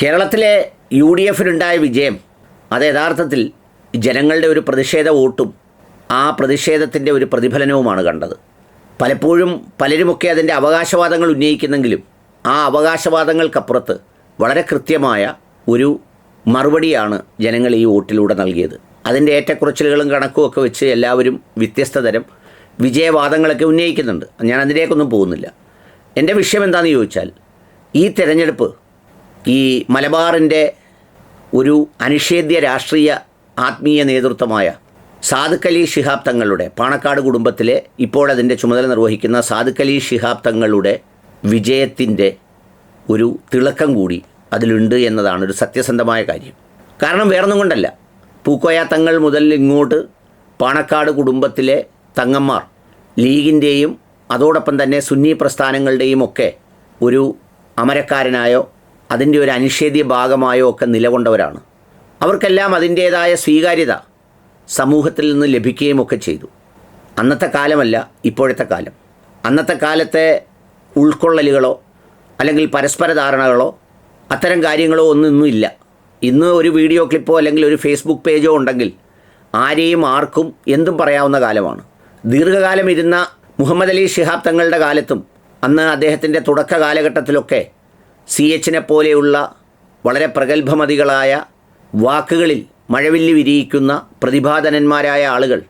കേരളത്തിലെ U D എഫിനുണ്ടായ വിജയം അത് യഥാർത്ഥത്തിൽ ജനങ്ങളുടെ ഒരു പ്രതിഷേധ വോട്ടും ആ പ്രതിഷേധത്തിന്റെ ഒരു പ്രതിഫലനവുമാണ് കണ്ടത്. പലപ്പോഴും പലരുമൊക്കെ അതിന്റെ അവകാശവാദങ്ങൾ ഉന്നയിക്കുന്നെങ്കിലും ആ അവകാശവാദങ്ങൾക്കപ്പുറത്ത് വളരെ കൃത്യമായ ഒരു മറുപടിയാണ് ജനങ്ങൾ ഈ വോട്ടിലൂടെ നൽകിയത്. അതിന്റെ ഏറ്റക്കുറച്ചിലുകളും കണക്കുമൊക്കെ വെച്ച് എല്ലാവരും വ്യത്യസ്ത തരം വിജയവാദങ്ങളൊക്കെ ഉന്നയിക്കുന്നുണ്ട്. ഞാൻ അതിലേക്കൊന്നും പോകുന്നില്ല. എന്റെ വിഷയം എന്താണെന്ന് ചോദിച്ചാൽ ഈ തെരഞ്ഞെടുപ്പ് ഈ മലബാറിന്റെ ഒരു അനിഷേധ്യ രാഷ്ട്രീയ ആത്മീയ നേതൃത്വമായ സാദുഖ് അലി ശിഹാബ് തങ്ങളുടെ പാണക്കാട് കുടുംബത്തിലെ ഇപ്പോൾ അതിന്റെ ചുമതല നിർവഹിക്കുന്ന സാദുഖ് അലി ശിഹാബ് തങ്ങളുടെ വിജയത്തിന്റെ ഒരു തിളക്കം കൂടി അതിലുണ്ട് എന്നതാണ് ഒരു സത്യസന്ധമായ കാര്യം. കാരണം വേറൊന്നും കൊണ്ടല്ല. പൂക്കോയ തങ്ങൾ മുതൽ ഇങ്ങോട്ട് പാണക്കാട് കുടുംബത്തിലെ തങ്ങന്മാർ ലീഗിന്റെയും അതോടൊപ്പം തന്നെ സുന്നി പ്രസ്ഥാനങ്ങളുടെയും ഒക്കെ ഒരു അമരക്കാരനായോ അതിന്റെ ഒരു അനിഷേധ്യ ഭാഗമായോ ഒക്കെ നിലകൊണ്ടവരാണ്. അവർക്കെല്ലാം അതിന്റേതായ സ്വീകാര്യത സമൂഹത്തിൽ നിന്ന് ലഭിക്കുകയും ഒക്കെ ചെയ്തു. അന്നത്തെ കാലമല്ല ഇപ്പോഴത്തെ കാലം. അന്നത്തെ കാലത്തെ ഉൾക്കൊള്ളലുകളോ അല്ലെങ്കിൽ പരസ്പര ധാരണകളോ അത്തരം കാര്യങ്ങളോ ഒന്നും ഇന്നും ഇല്ല. ഇന്ന് ഒരു വീഡിയോ ക്ലിപ്പോ അല്ലെങ്കിൽ ഒരു ഫേസ്ബുക്ക് പേജോ ഉണ്ടെങ്കിൽ ആരെയും ആർക്കും എന്തും പറയാവുന്ന കാലമാണ്. ദീർഘകാലം ഇരുന്ന മുഹമ്മദ് അലി ശിഹാബ് തങ്ങളുടെ കാലത്തും അന്ന് അദ്ദേഹത്തിന്റെ തുടക്ക കാലഘട്ടത്തിലൊക്കെ സി എച്ചിനെ പോലെയുള്ള വളരെ പ്രഗത്ഭമതികളായ വാക്കുകളിൽ മഴവില്ലി വിരിയിക്കുന്ന പ്രതിഭാധനന്മാരായ ആളുകൾ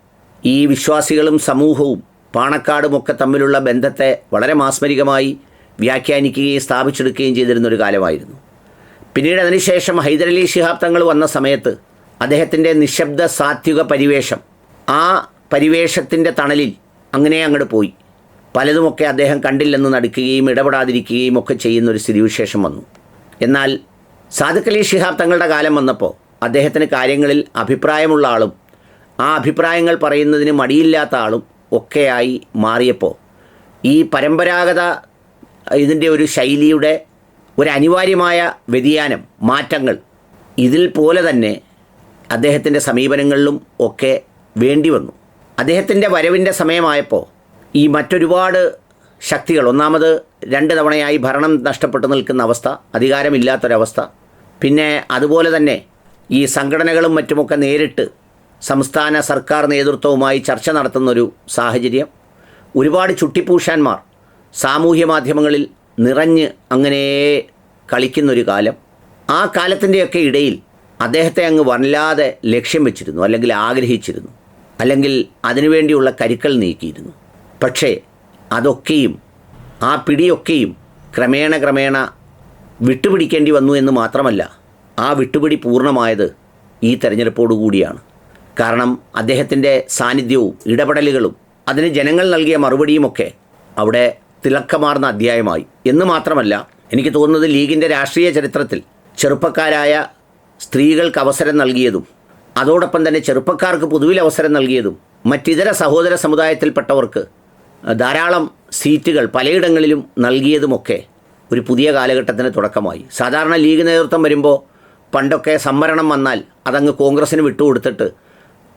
ഈ വിശ്വാസികളും സമൂഹവും പാണക്കാടുമൊക്കെ തമ്മിലുള്ള ബന്ധത്തെ വളരെ മാസ്മരികമായി വ്യാഖ്യാനിക്കുകയും സ്ഥാപിച്ചെടുക്കുകയും ചെയ്തിരുന്നൊരു കാലമായിരുന്നു. പിന്നീട് അതിനുശേഷം ഹൈദരലി ശിഹാബ് തങ്ങൾ വന്ന സമയത്ത് അദ്ദേഹത്തിന്റെ നിശബ്ദ സാത്വിക പരിവേഷം ആ പരിവേഷത്തിന്റെ തണലിൽ അങ്ങനെ അങ്ങോട്ട് പോയി. പലതുമൊക്കെ അദ്ദേഹം കണ്ടില്ലെന്ന് നടിക്കുകയും ഇടപെടാതിരിക്കുകയും ഒക്കെ ചെയ്യുന്ന ഒരു സ്ഥിതിവിശേഷം വന്നു. എന്നാൽ സാദുഖ് അലി ഷിഹാബ് തങ്ങളുടെ കാലം വന്നപ്പോൾ അദ്ദേഹത്തിന് കാര്യങ്ങളിൽ അഭിപ്രായമുള്ള ആളും ആ അഭിപ്രായങ്ങൾ പറയുന്നതിന് മടിയില്ലാത്ത ആളും ഒക്കെയായി മാറിയപ്പോൾ ഈ പരമ്പരാഗത ഇതിന്റെ ഒരു ശൈലിയുടെ ഒരു അനിവാര്യമായ വ്യതിയാനം മാറ്റങ്ങൾ ഇതിൽ പോലെ തന്നെ അദ്ദേഹത്തിന്റെ സമീപനങ്ങളിലും ഒക്കെ വേണ്ടി വന്നു. അദ്ദേഹത്തിന്റെ വരവിന്റെ സമയമായപ്പോൾ ഈ മറ്റൊരുപാട് ശക്തികൾ ഒന്നാമത് രണ്ട് തവണയായി ഭരണം നഷ്ടപ്പെട്ടു നിൽക്കുന്ന അവസ്ഥ അധികാരമില്ലാത്തൊരവസ്ഥ പിന്നെ അതുപോലെ തന്നെ ഈ സംഘടനകളും മറ്റുമൊക്കെ നേരിട്ട് സംസ്ഥാന സർക്കാർ നേതൃത്വവുമായി ചർച്ച നടത്തുന്നൊരു സാഹചര്യം. ഒരുപാട് ചുട്ടിപ്പൂഷാന്മാർ സാമൂഹ്യ മാധ്യമങ്ങളിൽ നിറഞ്ഞ് അങ്ങനെ കളിക്കുന്നൊരു കാലം. ആ കാലത്തിന്റെയൊക്കെ ഇടയിൽ അദ്ദേഹത്തെ അങ്ങ് വല്ലാതെ ലക്ഷ്യം വെച്ചിരുന്നു അല്ലെങ്കിൽ ആഗ്രഹിച്ചിരുന്നു അല്ലെങ്കിൽ അതിനുവേണ്ടിയുള്ള കരുക്കൾ നീക്കിയിരുന്നു. പക്ഷേ അതൊക്കെയും ആ പിടിയൊക്കെയും ക്രമേണ ക്രമേണ വിട്ടുപിടിക്കേണ്ടി വന്നു എന്ന് മാത്രമല്ല ആ വിട്ടുപിടി പൂർണമായത് ഈ തെരഞ്ഞെടുപ്പോടുകൂടിയാണ് കാരണം അദ്ദേഹത്തിന്റെ സാന്നിധ്യവും ഇടപെടലുകളും അതിന് ജനങ്ങൾ നൽകിയ മറുപടിയുമൊക്കെ അവിടെ തിളക്കമാർന്ന അധ്യായമായി. എന്ന് മാത്രമല്ല എനിക്ക് തോന്നുന്നത് ലീഗിന്റെ രാഷ്ട്രീയ ചരിത്രത്തിൽ ചെറുപ്പക്കാരായ സ്ത്രീകൾക്ക് അവസരം നൽകിയതും അതോടൊപ്പം തന്നെ ചെറുപ്പക്കാർക്ക് പൊതുവിൽ അവസരം നൽകിയതും മറ്റിതര സഹോദര സമുദായത്തിൽപ്പെട്ടവർക്ക് ധാരാളം സീറ്റുകൾ പലയിടങ്ങളിലും നൽകിയതുമൊക്കെ ഒരു പുതിയ കാലഘട്ടത്തിന് തുടക്കമായി. സാധാരണ ലീഗ് നേതൃത്വം വരുമ്പോൾ പണ്ടൊക്കെ സംവരണം വന്നാൽ അതങ്ങ് കോൺഗ്രസ്സിന് വിട്ടുകൊടുത്തിട്ട്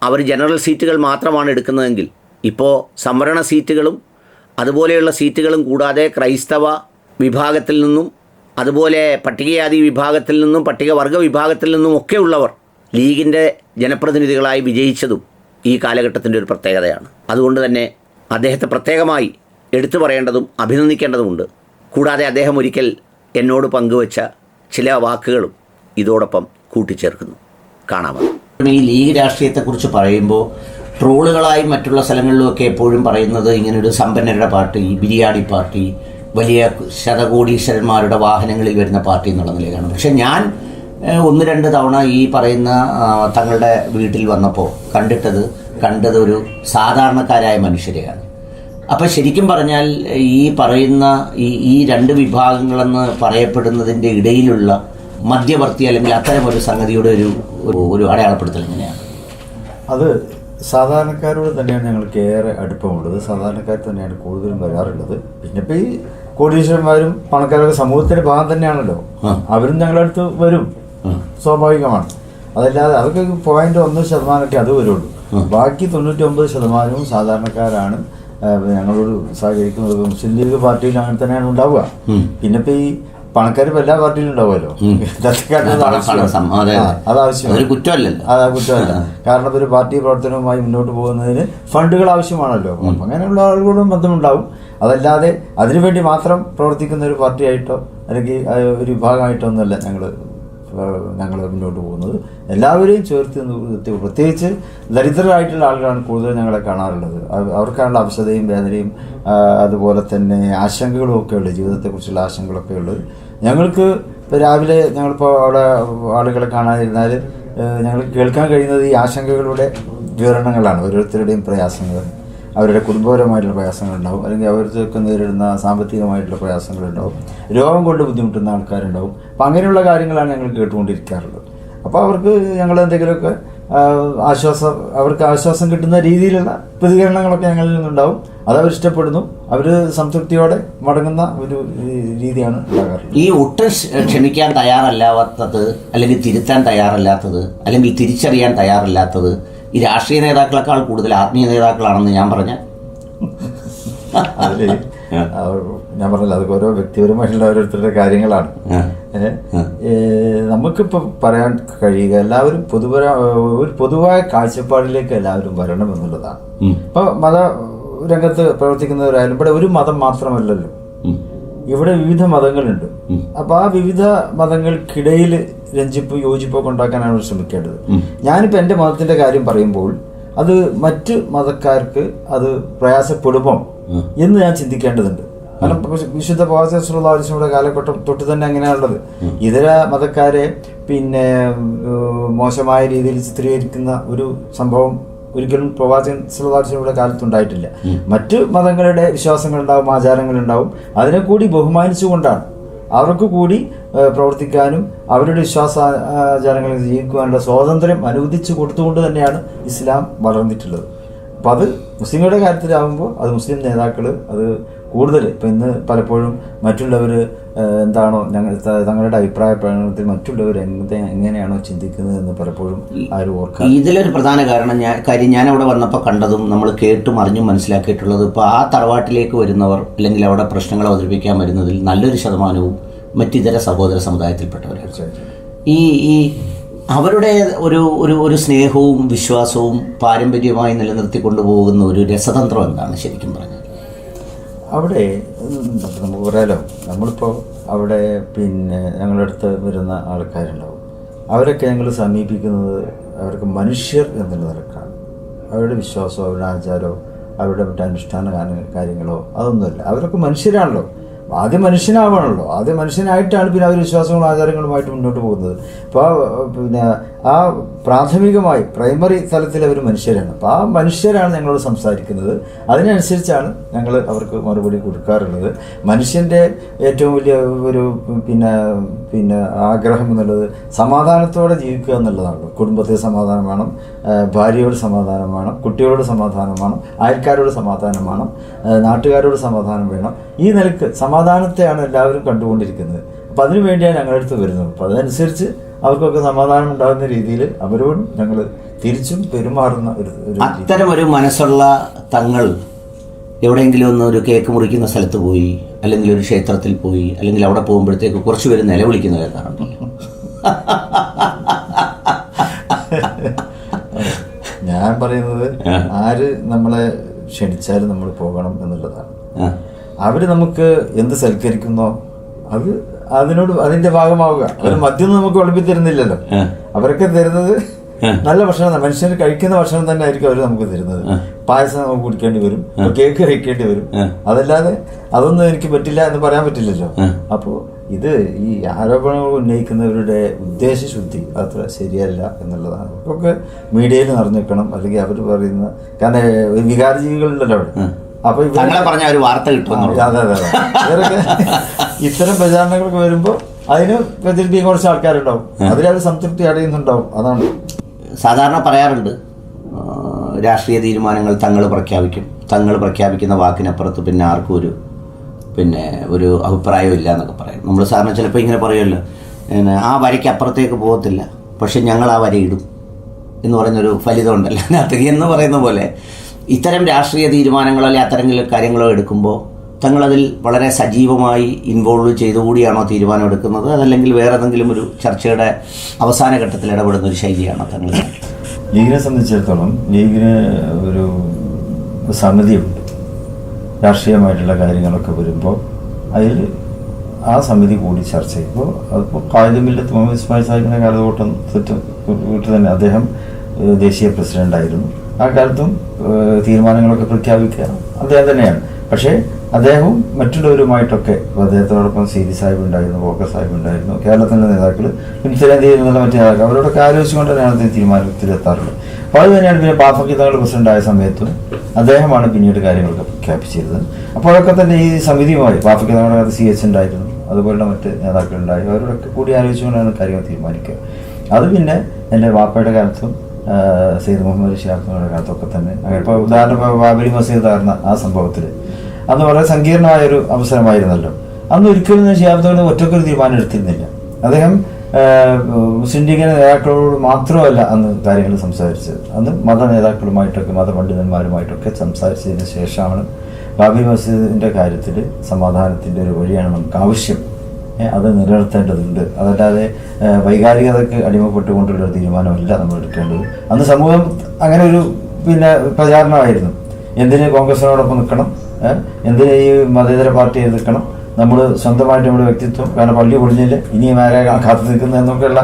അവർ ജനറൽ സീറ്റുകൾ മാത്രമാണ് എടുക്കുന്നതെങ്കിൽ ഇപ്പോൾ സംവരണ സീറ്റുകളും അതുപോലെയുള്ള സീറ്റുകളും കൂടാതെ ക്രൈസ്തവ വിഭാഗത്തിൽ നിന്നും അതുപോലെ പട്ടികജാതി വിഭാഗത്തിൽ നിന്നും പട്ടികവർഗ വിഭാഗത്തിൽ നിന്നും ഒക്കെ ഉള്ളവർ ലീഗിന്റെ ജനപ്രതിനിധികളായി വിജയിച്ചതും ഈ കാലഘട്ടത്തിന്റെ ഒരു പ്രത്യേകതയാണ്. അതുകൊണ്ട് തന്നെ അദ്ദേഹത്തെ പ്രത്യേകമായി എടുത്തു പറയേണ്ടതും അഭിനന്ദിക്കേണ്ടതുമുണ്ട്. കൂടാതെ അദ്ദേഹം ഒരിക്കൽ എന്നോട് പങ്കുവച്ച ചില വാക്കുകളും ഇതോടൊപ്പം കൂട്ടിച്ചേർക്കുന്നു. കാണാമോ ഈ ലീഗ് രാഷ്ട്രീയത്തെക്കുറിച്ച് പറയുമ്പോൾ ട്രോളുകളായി മറ്റുള്ള സ്ഥലങ്ങളിലുമൊക്കെ എപ്പോഴും പറയുന്നത് ഇങ്ങനൊരു സമ്പന്നരുടെ പാർട്ടി ബിരിയാണി പാർട്ടി വലിയ ശതകോടീശ്വരന്മാരുടെ വാഹനങ്ങളിൽ വരുന്ന പാർട്ടി എന്നുള്ള നിലയിലാണ്. പക്ഷെ ഞാൻ ഒന്ന് രണ്ട് തവണ ഈ പറയുന്ന തങ്ങളുടെ വീട്ടിൽ വന്നപ്പോൾ കണ്ടിട്ടത് കണ്ടത് ഒരു സാധാരണക്കാരായ മനുഷ്യരെയാണ്. അപ്പം ശരിക്കും പറഞ്ഞാൽ ഈ പറയുന്ന ഈ ഈ രണ്ട് വിഭാഗങ്ങളെന്ന് പറയപ്പെടുന്നതിന്റെ ഇടയിലുള്ള മധ്യവർത്തി അല്ലെങ്കിൽ അത്തരം ഒരു സംഗതിയുടെ ഒരു ഒരു- അടയാളപ്പെടുത്തൽ എങ്ങനെയാണ്? അത് സാധാരണക്കാരോട് തന്നെയാണ് ഞങ്ങൾക്ക് ഏറെ അടുപ്പമുള്ളത്. സാധാരണക്കാർ തന്നെയാണ് കൂടുതലും വരാറുള്ളത്. പിന്നെ ഇപ്പൊ ഈ കോടീശ്വരന്മാരും പണക്കാരൊക്കെ സമൂഹത്തിന്റെ ഭാഗം തന്നെയാണല്ലോ. അവരും ഞങ്ങളുടെ അടുത്ത് വരും. സ്വാഭാവികമാണ്. അതല്ലാതെ അതൊക്കെ പോയിന്റ് ഒന്ന് ശതമാനമൊക്കെ അത് വരുള്ളൂ. ബാക്കി തൊണ്ണൂറ്റി ഒമ്പത് ശതമാനവും സാധാരണക്കാരാണ് ഞങ്ങളോട് സഹകരിക്കുന്നത്. മുസ്ലിം ലീഗ് പാർട്ടിയിൽ അങ്ങനെ തന്നെയാണ് ഉണ്ടാവുക. പിന്നെ ഇപ്പൊ ഈ പണക്കാർ എല്ലാ പാർട്ടിയിലും ഉണ്ടാവുമല്ലോ. അതാവശ്യം അത്. ആവശ്യമാണ്. കുറ്റമല്ലല്ലോ. കുറ്റമല്ല. കാരണം ഒരു പാർട്ടി പ്രവർത്തനവുമായി മുന്നോട്ട് പോകുന്നതിന് ഫണ്ടുകൾ ആവശ്യമാണല്ലോ. അങ്ങനെയുള്ള ആളുകളോടും ബന്ധമുണ്ടാവും. അതല്ലാതെ അതിനുവേണ്ടി മാത്രം പ്രവർത്തിക്കുന്ന ഒരു പാർട്ടിയായിട്ടോ അല്ലെങ്കിൽ ഒരു വിഭാഗമായിട്ടോ ഒന്നുമല്ല ഞങ്ങൾ ഞങ്ങൾ മുന്നോട്ട് പോകുന്നത്. എല്ലാവരെയും ചേർത്ത് നിർത്തി പ്രത്യേകിച്ച് ദരിദ്രരായിട്ടുള്ള ആളുകളാണ് കൂടുതൽ ഞങ്ങളെ കാണാറുള്ളത്. അവർക്കാണുള്ള അവശതയും വേദനയും അതുപോലെ തന്നെ ആശങ്കകളും ഒക്കെ ഉള്ളത് ജീവിതത്തെക്കുറിച്ചുള്ള ആശങ്കകളൊക്കെ ഉള്ളത്. ഞങ്ങൾക്ക് ഇപ്പോൾ രാവിലെ ഞങ്ങളിപ്പോൾ അവിടെ ആളുകളെ കാണാതിരുന്നാൽ ഞങ്ങൾ കേൾക്കാൻ കഴിയുന്നത് ഈ ആശങ്കകളുടെ വിവരണങ്ങളാണ് ഓരോരുത്തരുടെയും പ്രയാസങ്ങൾ. അവരുടെ കുടുംബപരമായിട്ടുള്ള പ്രയാസങ്ങളുണ്ടാവും. അല്ലെങ്കിൽ അവർക്ക് നേരിടുന്ന സാമ്പത്തികമായിട്ടുള്ള പ്രയാസങ്ങളുണ്ടാവും. രോഗം കൊണ്ട് ബുദ്ധിമുട്ടുന്ന ആൾക്കാരുണ്ടാവും. അപ്പം അങ്ങനെയുള്ള കാര്യങ്ങളാണ് ഞങ്ങൾ കേട്ടുകൊണ്ടിരിക്കാറുള്ളത്. അപ്പോൾ അവർക്ക് ഞങ്ങൾ എന്തെങ്കിലുമൊക്കെ ആശ്വാസം അവർക്ക് ആശ്വാസം കിട്ടുന്ന രീതിയിലുള്ള പ്രതികരണങ്ങളൊക്കെ ഞങ്ങളിൽ നിന്നുണ്ടാവും. അത് അവർ ഇഷ്ടപ്പെടുന്നു. അവർ സംതൃപ്തിയോടെ മടങ്ങുന്ന ഒരു രീതിയാണ് ഉണ്ടാകാറുള്ളത്. ഈ ഒട്ടും ക്ഷമിക്കാൻ തയ്യാറല്ലാത്തത് അല്ലെങ്കിൽ തിരുത്താൻ തയ്യാറല്ലാത്തത് അല്ലെങ്കിൽ തിരിച്ചറിയാൻ തയ്യാറല്ലാത്തത് ഈ രാഷ്ട്രീയ നേതാക്കളെക്കാൾ കൂടുതൽ ആത്മീയ നേതാക്കളാണെന്ന് ഞാൻ പറഞ്ഞ. ഞാൻ പറഞ്ഞില്ല അതൊക്കെ ഓരോ വ്യക്തിപരമായിട്ടുള്ള ഓരോരുത്തരുടെ കാര്യങ്ങളാണ്. നമുക്കിപ്പോൾ പറയാൻ കഴിയുക എല്ലാവരും പൊതുപര ഒരു പൊതുവായ കാഴ്ചപ്പാടിലേക്ക് എല്ലാവരും വരണം എന്നുള്ളതാണ്. ഇപ്പൊ മത രംഗത്ത് പ്രവർത്തിക്കുന്നവരായാലും ഇവിടെ ഒരു മതം മാത്രമല്ലല്ലോ. ഇവിടെ വിവിധ മതങ്ങളുണ്ട്. അപ്പൊ ആ വിവിധ മതങ്ങൾക്കിടയിൽ രഞ്ജിപ്പ് യോജിപ്പൊക്കെ ഉണ്ടാക്കാനാണ് ശ്രമിക്കേണ്ടത്. ഞാനിപ്പോ എന്റെ മതത്തിന്റെ കാര്യം പറയുമ്പോൾ അത് മറ്റ് മതക്കാർക്ക് അത് പ്രയാസപ്പെടുമോ എന്ന് ഞാൻ ചിന്തിക്കേണ്ടതുണ്ട്. കാരണം വിശുദ്ധ പ്രവാസിയുടെ കാലഘട്ടം തൊട്ട് തന്നെ അങ്ങനെയാണുള്ളത് ഇതര മതക്കാരെ പിന്നെ മോശമായ രീതിയിൽ ചിത്രീകരിക്കുന്ന ഒരു സംഭവം ഒരിക്കലും പ്രവാചകൻ സുലതാർച്ചയുടെ കാലത്തുണ്ടായിട്ടില്ല. മറ്റ് മതങ്ങളുടെ വിശ്വാസങ്ങളുണ്ടാവും ആചാരങ്ങളുണ്ടാവും. അതിനെ കൂടി ബഹുമാനിച്ചുകൊണ്ടാണ് അവർക്ക് കൂടി പ്രവർത്തിക്കാനും അവരുടെ വിശ്വാസ ആചാരങ്ങളിൽ ജീവിക്കുവാനുള്ള സ്വാതന്ത്ര്യം അനുവദിച്ചു കൊടുത്തുകൊണ്ട് തന്നെയാണ് ഇസ്ലാം വളർന്നിട്ടുള്ളത്. അപ്പം അത് മുസ്ലിങ്ങളുടെ കാര്യത്തിലാവുമ്പോൾ അത് മുസ്ലിം നേതാക്കൾ അത് കൂടുതൽ. ഇപ്പം ഇന്ന് പലപ്പോഴും മറ്റുള്ളവർ എന്താണോ ഞങ്ങൾ തങ്ങളുടെ അഭിപ്രായ പ്രകടനത്തിൽ മറ്റുള്ളവർ എങ്ങനെ എങ്ങനെയാണോ ചിന്തിക്കുന്നത് എന്ന് പലപ്പോഴും ആരും ഓർക്കുക ഇതിലൊരു പ്രധാന കാരണം ഞാൻ കാര്യം ഞാൻ അവിടെ വന്നപ്പോൾ കണ്ടതും നമ്മൾ കേട്ടും അറിഞ്ഞും മനസ്സിലാക്കിയിട്ടുള്ളത് ഇപ്പോൾ ആ തറവാട്ടിലേക്ക് വരുന്നവർ അല്ലെങ്കിൽ അവിടെ പ്രശ്നങ്ങൾ അവതരിപ്പിക്കാൻ വരുന്നതിൽ നല്ലൊരു ശതമാനവും മറ്റിതര സഹോദര സമുദായത്തിൽപ്പെട്ടവരാണ്. ഈ ഈ അവരുടെ ഒരു ഒരു ഒരു സ്നേഹവും വിശ്വാസവും പാരമ്പര്യമായി നിലനിർത്തി കൊണ്ടുപോകുന്ന ഒരു രസതന്ത്രം എന്താണ് ശരിക്കും പറഞ്ഞാൽ? അവിടെ നമുക്ക് പറയാലോ നമ്മളിപ്പോൾ അവിടെ പിന്നെ ഞങ്ങളുടെ അടുത്ത് വരുന്ന ആൾക്കാരുണ്ടാവും. അവരൊക്കെ ഞങ്ങൾ സമീപിക്കുന്നത് അവർക്ക് മനുഷ്യർ എന്നുള്ള നിലക്കാണ്. അവരുടെ വിശ്വാസമോ അവരുടെ ആചാരമോ അവരുടെ മറ്റു അനുഷ്ഠാന കാര്യ- കാര്യങ്ങളോ അതൊന്നുമില്ല. അവരൊക്കെ മനുഷ്യരാണല്ലോ. ആദ്യം മനുഷ്യനാവണമല്ലോ ആദ്യം മനുഷ്യനായിട്ടാണ് പിന്നെ അവർ വിശ്വാസങ്ങളും ആചാരങ്ങളുമായിട്ട് മുന്നോട്ട് പോകുന്നത്. അപ്പോൾ പിന്നെ ആ പ്രാഥമികമായി പ്രൈമറി തലത്തിൽ അവർ മനുഷ്യരാണ്. അപ്പോൾ ആ മനുഷ്യരാണ് ഞങ്ങളോട് സംസാരിക്കുന്നത്. അതിനനുസരിച്ചാണ് ഞങ്ങൾ അവർക്ക് മറുപടി കൊടുക്കാറുള്ളത്. മനുഷ്യന്റെ ഏറ്റവും വലിയ ഒരു പിന്നെ പിന്നെ ആഗ്രഹം എന്നുള്ളത് സമാധാനത്തോടെ ജീവിക്കുക എന്നുള്ളതാണ്. കുടുംബത്തിൽ സമാധാനം വേണം ഭാര്യയോട് സമാധാനം വേണം കുട്ടികളോട് സമാധാനം വേണം അയൽക്കാരോട് സമാധാനം വേണം നാട്ടുകാരോട് സമാധാനം വേണം. ഈ നിലയ്ക്ക് സമാധാനത്തെയാണ് എല്ലാവരും കണ്ടുകൊണ്ടിരിക്കുന്നത്. അപ്പം അതിനു വേണ്ടിയാണ് ഞങ്ങളുടെ അടുത്ത് വരുന്നത്. അപ്പോൾ അതനുസരിച്ച് അവർക്കൊക്കെ സമാധാനം ഉണ്ടാകുന്ന രീതിയിൽ അവരോടും ഞങ്ങൾ തിരിച്ചും പെരുമാറുന്ന ഒരു അത്തരം ഒരു മനസ്സുള്ള തങ്ങൾ എവിടെയെങ്കിലും ഒന്ന് ഒരു കേക്ക് മുറിക്കുന്ന സ്ഥലത്ത് പോയി അല്ലെങ്കിൽ ഒരു ക്ഷേത്രത്തിൽ പോയി അല്ലെങ്കിൽ അവിടെ പോകുമ്പോഴത്തേക്ക് കുറച്ച് പേര് നിലവിളിക്കുന്ന കേൾക്കാറുണ്ട് ഞാൻ പറയുന്നത് ആര് നമ്മളെ ക്ഷണിച്ചാലും നമ്മൾ പോകണം എന്നുള്ളതാണ്. അവർ അവർ നമുക്ക് എന്ത് സൽക്കരിക്കുന്നോ അത് അതിനോട് അതിന്റെ ഭാഗമാവുക. അവർ മദ്യം നമുക്ക് വിളമ്പി തരുന്നില്ലല്ലോ അവരൊക്കെ തരുന്നത് നല്ല ഭക്ഷണം മനുഷ്യന് കഴിക്കുന്ന ഭക്ഷണം തന്നെ ആയിരിക്കും അവർ നമുക്ക് തരുന്നത്. പായസം നമുക്ക് കുടിക്കേണ്ടി വരും. കേക്ക് കഴിക്കേണ്ടി വരും. അതല്ലാതെ അതൊന്നും എനിക്ക് പറ്റില്ല എന്ന് പറയാൻ പറ്റില്ലല്ലോ. അപ്പോൾ ഇത് ഈ ആരോപണങ്ങൾ ഉന്നയിക്കുന്നവരുടെ ഉദ്ദേശശുദ്ധി അത്ര ശരിയല്ല എന്നുള്ളതാണ്. ഒക്കെ മീഡിയയിൽ നിറഞ്ഞിക്കണം അല്ലെങ്കിൽ അവർ പറയുന്ന കാരണം ഒരു വികാരജീവികളുണ്ടല്ലോ അവിടെ. അപ്പൊ ഇവിടെ തങ്ങളെ പറഞ്ഞ ഒരു വാർത്ത കിട്ടും അതെ അതെ ഇവരൊക്കെ ഇത്തരം പ്രചാരണങ്ങൾക്ക് വരുമ്പോൾ അതിന് പ്രചരിപ്പിക്കാൻ കുറച്ച് ആൾക്കാരുണ്ടാവും. അതിലവർ സംതൃപ്തി അടയുന്നുണ്ടാവും അതാണ്. സാധാരണ പറയാറുണ്ട് രാഷ്ട്രീയ തീരുമാനങ്ങൾ തങ്ങൾ പ്രഖ്യാപിക്കും. തങ്ങൾ പ്രഖ്യാപിക്കുന്ന വാക്കിനപ്പുറത്ത് പിന്നെ ആർക്കും ഒരു പിന്നെ ഒരു അഭിപ്രായം ഇല്ല എന്നൊക്കെ പറയും. നമ്മൾ സാറിന് ചിലപ്പോൾ ഇങ്ങനെ പറയുമല്ലോ പിന്നെ ആ വരയ്ക്ക് അപ്പുറത്തേക്ക് പോകത്തില്ല പക്ഷെ ഞങ്ങൾ ആ വര ഇടും എന്ന് പറയുന്നൊരു ഫലിതം ഉണ്ടല്ലോ അതിനകത്ത് എന്ന് പറയുന്ന പോലെ ഇത്തരം രാഷ്ട്രീയ തീരുമാനങ്ങളോ അല്ലെങ്കിൽ അത്തരം കാര്യങ്ങളോ എടുക്കുമ്പോൾ തങ്ങളതിൽ വളരെ സജീവമായി ഇൻവോൾവ് ചെയ്തുകൂടിയാണോ തീരുമാനം എടുക്കുന്നത്? അതല്ലെങ്കിൽ വേറെ ഏതെങ്കിലും ഒരു ചർച്ചയുടെ അവസാന ഘട്ടത്തിൽ ഇടപെടുന്ന ഒരു ശൈലിയാണോ തങ്ങൾ? ലീഗിനെ സംബന്ധിച്ചിടത്തോളം ലീഗിന് ഒരു സമിതിയുണ്ട് രാഷ്ട്രീയമായിട്ടുള്ള കാര്യങ്ങളൊക്കെ വരുമ്പോൾ അതിൽ ആ സമിതി കൂടി ചർച്ച ചെയ്യുമ്പോൾ അതിപ്പോൾ കായികമില്ലത്ത് മുഹമ്മദ് ഇസ്മായിൽ സാഹിബിന്റെ കാലഘട്ടം തെറ്റ് വീട്ടിൽ തന്നെ അദ്ദേഹം ദേശീയ പ്രസിഡന്റായിരുന്നു ആ കാലത്തും തീരുമാനങ്ങളൊക്കെ പ്രഖ്യാപിക്കുക അദ്ദേഹം തന്നെയാണ്. പക്ഷേ അദ്ദേഹവും മറ്റുള്ളവരുമായിട്ടൊക്കെ അദ്ദേഹത്തോടൊപ്പം സി ഡി സാഹിബ് ഉണ്ടായിരുന്നു വോക്കർ സാഹിബ് ഉണ്ടായിരുന്നു കേരളത്തിന്റെ നേതാക്കൾ ഉത്തരേന്ത്യയിൽ നിന്നുള്ള മറ്റു നേതാക്കൾ അവരോടൊക്കെ ആലോചിച്ചുകൊണ്ട് തന്നെയാണ് അദ്ദേഹം തീരുമാനത്തിലെത്താറുള്ളത്. അപ്പോൾ അത് തന്നെയാണ് പിന്നെ പാഫക്കി തങ്ങൾ പ്രസിഡന്റായ സമയത്തും അദ്ദേഹമാണ് പിന്നീട് കാര്യങ്ങളൊക്കെ പ്രഖ്യാപിച്ചിരുന്നത് അപ്പോഴൊക്കെ തന്നെ ഈ സമിതിയുമായി പാഫക്കി തങ്ങളുടെ കാലത്ത് സി എച്ച് ഉണ്ടായിരുന്നു അതുപോലുള്ള മറ്റ് നേതാക്കളുണ്ടായി അവരോടൊക്കെ കൂടി ആലോചിച്ചുകൊണ്ടാണ് കാര്യങ്ങൾ തീരുമാനിക്കുക. അത് പിന്നെ എന്റെ വാപ്പയുടെ കാലത്തും സെയ്ദ് മുഹമ്മദ് ഷിയാബ്ദങ്ങളുടെ കാലത്തൊക്കെ തന്നെ. ഇപ്പോൾ ഉദാഹരണം ഇപ്പോൾ ബാബരി മസീദ് ആർന്ന ആ സംഭവത്തിൽ അന്ന് വളരെ സങ്കീർണമായ ഒരു അവസരമായിരുന്നല്ലോ. അന്ന് ഒരിക്കലും ഷിയാബ്ദങ്ങൾ ഒറ്റക്കൊരു തീരുമാനം എടുത്തിരുന്നില്ല. അദ്ദേഹം മുസ്ലിം ലീഗിലെ നേതാക്കളോട് മാത്രമല്ല അന്ന് കാര്യങ്ങൾ സംസാരിച്ചത്. അന്ന് മത നേതാക്കളുമായിട്ടൊക്കെ മതപണ്ഡിതന്മാരുമായിട്ടൊക്കെ സംസാരിച്ചതിന് ശേഷമാണ് ബാബി മസ്ജിദിന്റെ കാര്യത്തിൽ സമാധാനത്തിന്റെ ഒരു വഴിയാണ് നമുക്ക് ആവശ്യം. അത് നിലനിർത്തേണ്ടതുണ്ട്. അതല്ലാതെ വൈകാരികതയ്ക്ക് അടിമപ്പെട്ടുകൊണ്ടുള്ള ഒരു തീരുമാനമല്ല നമ്മൾ എടുക്കേണ്ടത്. അന്ന് സമൂഹം അങ്ങനെ ഒരു പിന്നെ പ്രചാരണമായിരുന്നു. എന്തിന് കോൺഗ്രസിനോടൊപ്പം നിൽക്കണം? എന്തിന് ഈ മതേതര പാർട്ടിയെ നിൽക്കണം? നമ്മൾ സ്വന്തമായിട്ട് നമ്മുടെ വ്യക്തിത്വം കാരണം പള്ളി പൊളിഞ്ഞില്ല ഇനിയും ആരെ കാത്തു നിൽക്കുന്നത് എന്നൊക്കെയുള്ള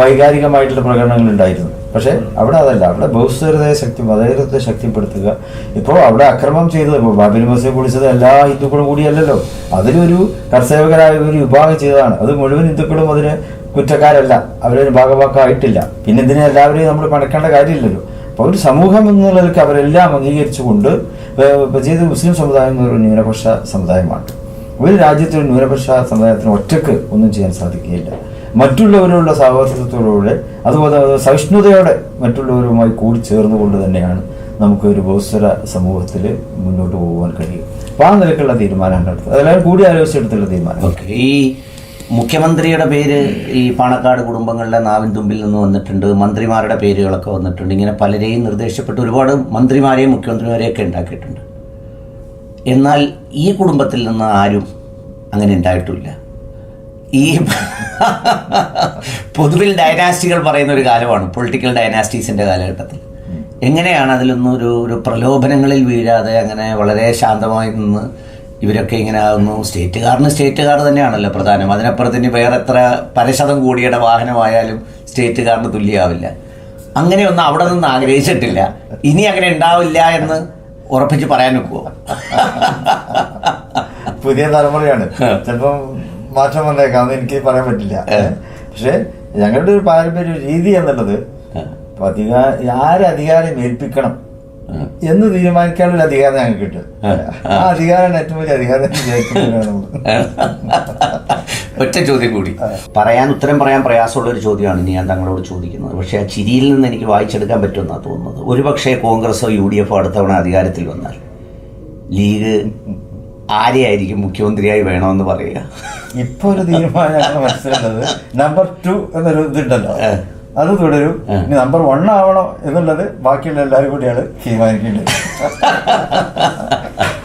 വൈകാരികമായിട്ടുള്ള പ്രകടനങ്ങൾ ഉണ്ടായിരുന്നു. പക്ഷേ അവിടെ അതല്ല അവിടെ ബഹുസ്വരതയെ ശക്തി മതേതരത്തെ ശക്തിപ്പെടുത്തുക. ഇപ്പോൾ അവിടെ അക്രമം ചെയ്തത് ഇപ്പോൾ ബാബരി മസീദ് കുളിച്ചത് എല്ലാ ഹിന്ദുക്കളും കൂടിയല്ലല്ലോ. അതിലൊരു കർസേവകരായ ഒരു വിഭാഗം ചെയ്തതാണ്. അത് മുഴുവൻ ഹിന്ദുക്കളും അതിന് കുറ്റക്കാരല്ല. അവരൊരു ഭാഗവാക്കായിട്ടില്ല. പിന്നെ ഇതിനെ എല്ലാവരെയും നമ്മൾ പണക്കേണ്ട കാര്യമില്ലല്ലോ. അപ്പോൾ ഒരു സമൂഹം എന്നുള്ളവർക്ക് അവരെല്ലാം അംഗീകരിച്ചുകൊണ്ട് ചെയ്ത് മുസ്ലിം സമുദായം എന്നൊരു ന്യൂനപക്ഷ സമുദായമാണ്. ഒരു രാജ്യത്തെ ന്യൂനപക്ഷ സമുദായത്തിന് ഒറ്റയ്ക്ക് ഒന്നും ചെയ്യാൻ സാധിക്കുകയില്ല. മറ്റുള്ളവരോടുള്ള സഹവർത്തിത്വത്തോടെ അതുപോലെ സഹിഷ്ണുതയോടെ മറ്റുള്ളവരുമായി കൂടി ചേർന്നുകൊണ്ട് തന്നെയാണ് നമുക്ക് ഒരു ബഹുസ്വര സമൂഹത്തിൽ മുന്നോട്ട് പോകാൻ കഴിയും അപ്പോൾ ആ നിലക്കുള്ള തീരുമാനമാണ് എടുത്തത്. അതെല്ലാം കൂടി ആലോചിച്ചെടുത്തുള്ള തീരുമാനം. ഈ മുഖ്യമന്ത്രിയുടെ പേര് ഈ പാണക്കാട് കുടുംബങ്ങളുടെ നാവിൻ തുമ്പിൽ നിന്ന് വന്നിട്ടുണ്ട്. മന്ത്രിമാരുടെ പേരുകളൊക്കെ വന്നിട്ടുണ്ട്. ഇങ്ങനെ പലരെയും നിർദ്ദേശപ്പെട്ട് ഒരുപാട് മന്ത്രിമാരെയും മുഖ്യമന്ത്രിമാരെയൊക്കെ ഉണ്ടാക്കിയിട്ടുണ്ട്. എന്നാൽ ഈ കുടുംബത്തിൽ നിന്ന് ആരും അങ്ങനെ ഉണ്ടായിട്ടില്ല. ഈ പൊതുവിൽ ഡയനാസ്റ്റികൾ പറയുന്ന ഒരു കാലമാണ്. പൊളിറ്റിക്കൽ ഡയനാസ്റ്റീസിന്റെ കാലഘട്ടത്തിൽ. എങ്ങനെയാണ് അതിലൊന്നും ഒരു ഒരു പ്രലോഭനങ്ങളിൽ വീഴാതെ അങ്ങനെ വളരെ ശാന്തമായി നിന്ന് ഇവരൊക്കെ ഇങ്ങനെ ആകുന്നു? സ്റ്റേറ്റുകാരന് സ്റ്റേറ്റുകാർ സ്റ്റേറ്റ് കാർ തന്നെയാണല്ലോ പ്രധാനം. അതിനപ്പുറത്തിന് വേറെ എത്ര പരശതം കൂടിയുടെ വാഹനമായാലും സ്റ്റേറ്റുകാരന് തുല്യമാവില്ല അങ്ങനെയൊന്നും അവിടെ നിന്ന് ആഗ്രഹിച്ചിട്ടില്ല. ഇനി അങ്ങനെ ഉണ്ടാവില്ല എന്ന് ഉറപ്പിച്ച് പറയാൻ ഒക്കുമോ പുതിയ തലമുറയാണ്. ചിലപ്പം മാറ്റം വന്നേക്കാം എനിക്ക് പറയാൻ പറ്റില്ല. പക്ഷെ ഞങ്ങളുടെ ഒരു പാരമ്പര്യ രീതി എന്നുള്ളത് അധികാ ആരെ അധികാരം ഏൽപ്പിക്കണം എന്ന് തീരുമാനിക്കാനുള്ള അധികാരം ഞങ്ങൾക്ക് കിട്ടും. ആ അധികാരമാണ് ഏറ്റവും വലിയ അധികാരം. ഒറ്റ ചോദ്യം കൂടി. പറയാൻ ഉത്തരം പറയാൻ പ്രയാസമുള്ള ഒരു ചോദ്യമാണ് ഇനി ഞാൻ തങ്ങളോട് ചോദിക്കുന്നത്. പക്ഷേ ആ ചിരിയിൽ നിന്ന് എനിക്ക് വായിച്ചെടുക്കാൻ പറ്റുമെന്നാണ് തോന്നുന്നത്. ഒരുപക്ഷെ കോൺഗ്രസോ യു ഡി എഫോ അടുത്തവണ അധികാരത്തിൽ വന്നാൽ ലീഗ് ആരെയായിരിക്കും മുഖ്യമന്ത്രിയായി വേണമെന്ന് പറയുക. ഇപ്പൊ ഒരു തീരുമാനം മനസ്സിലുള്ളത് നമ്പർ ടു എന്നൊരു ഇതുണ്ടല്ലോ. അത് തുടരും. ഇനി നമ്പർ വൺ ആവണം എന്നുള്ളത് ബാക്കിയുള്ള എല്ലാവരും കൂടിയാണ് തീരുമാനിക്കേണ്ടത്.